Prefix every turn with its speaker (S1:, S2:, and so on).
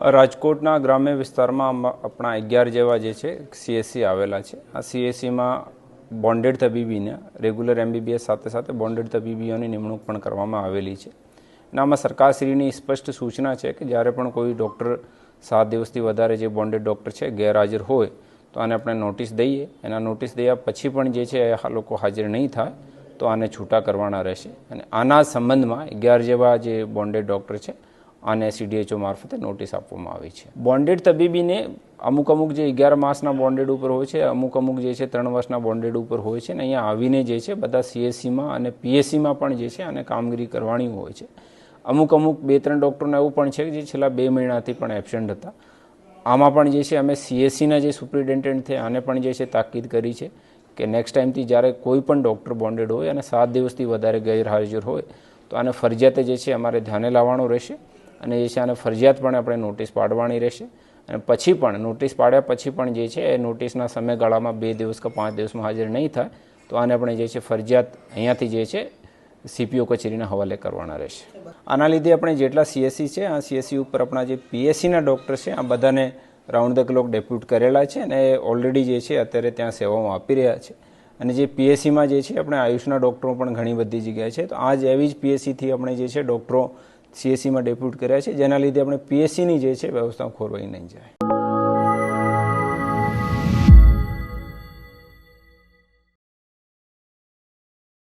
S1: રાજકોટના ગ્રામ્ય વિસ્તારમાં આપણા અગિયાર જેવા જે છે સીએસસી આવેલા છે. આ સીએસસીમાં બોન્ડેડ તબીબીને રેગ્યુલર એમબીબીએસ સાથે સાથે બોન્ડેડ તબીબીઓની નિમણૂક પણ કરવામાં આવેલી છે. અને આમાં સરકારશ્રીની સ્પષ્ટ સૂચના છે કે જ્યારે પણ કોઈ ડૉક્ટર સાત દિવસથી વધારે જે બોન્ડેડ ડૉક્ટર છે, ગેરહાજર હોય, તો આને આપણે નોટિસ દઈએ. એના નોટિસ દયા પછી પણ જે છે, આ લોકો હાજર નહીં થાય, તો આને છૂટા કરવાના રહેશે. અને આના સંબંધમાં અગિયાર જેવા જે બોન્ડેડ ડૉક્ટર છે આને સીડીએચઓ મારફતે નોટિસ આપવામાં આવી છે. બોન્ડેડ તબીબીને અમુક અમુક જે અગિયાર માસના બોન્ડેડ ઉપર હોય છે, અમુક અમુક જે છે ત્રણ વર્ષના બોન્ડેડ ઉપર હોય છે ને અહીંયા આવીને જે છે બધા સીએસસીમાં અને પીએસસીમાં પણ જે છે આને કામગીરી કરવાની હોય છે. અમુક અમુક બે ત્રણ ડૉક્ટરને એવું પણ છે કે જે છેલ્લા બે મહિનાથી પણ એબસેન્ટ હતા. આમાં પણ જે છે અમે સીએસસીના જે સુપ્રિન્ટેન્ડન્ટ છે આને પણ જે છે તાકીદ કરી છે કે નેક્સ્ટ ટાઈમથી જ્યારે કોઈ પણ ડૉક્ટર બોન્ડેડ હોય અને સાત દિવસથી વધારે ગેરહાજર હોય તો આને ફરજિયાતે જે છે અમારે ધ્યાને લાવવાનું રહેશે. અને જે છે, આને ફરજિયાત પણ આપણે નોટિસ પાડવાની રહેશે. અને પછી પણ, નોટિસ પાડ્યા પછી પણ જે છે, એ નોટિસના સમયગાળામાં બે દિવસ કે પાંચ દિવસમાં હાજર નહીં થાય, તો આને આપણે જે છે, ફરજિયાત અહીંયાથી જે છે, સીપીઓ કચેરીના હવાલે કરવાના રહેશે. આના લીધે આપણે જેટલા સીએસસી છે, આ સીએસસી ઉપર આપણા જે પીએસસીના ડૉક્ટર છે, આ બધાને રાઉન્ડ ધ ક્લોક ડેપ્યુટ કરેલા છે અને ઓલરેડી જે છે, અત્યારે ત્યાં સેવાઓ આપી રહ્યા છે. અને જે પીએસસીમાં જે છે, આપણે આયુષના ડૉક્ટરો પણ ઘણી બધી જગ્યાએ છે, તો આ જ એવી જ પીએસસીથી આપણે જે છે, ડૉક્ટરો સીએસસીમાં ડેપ્યુટ કર્યા છે જેના લીધે આપણે પીએસસીની જે છે વ્યવસ્થા ખોરવાઈ નહીં જાય.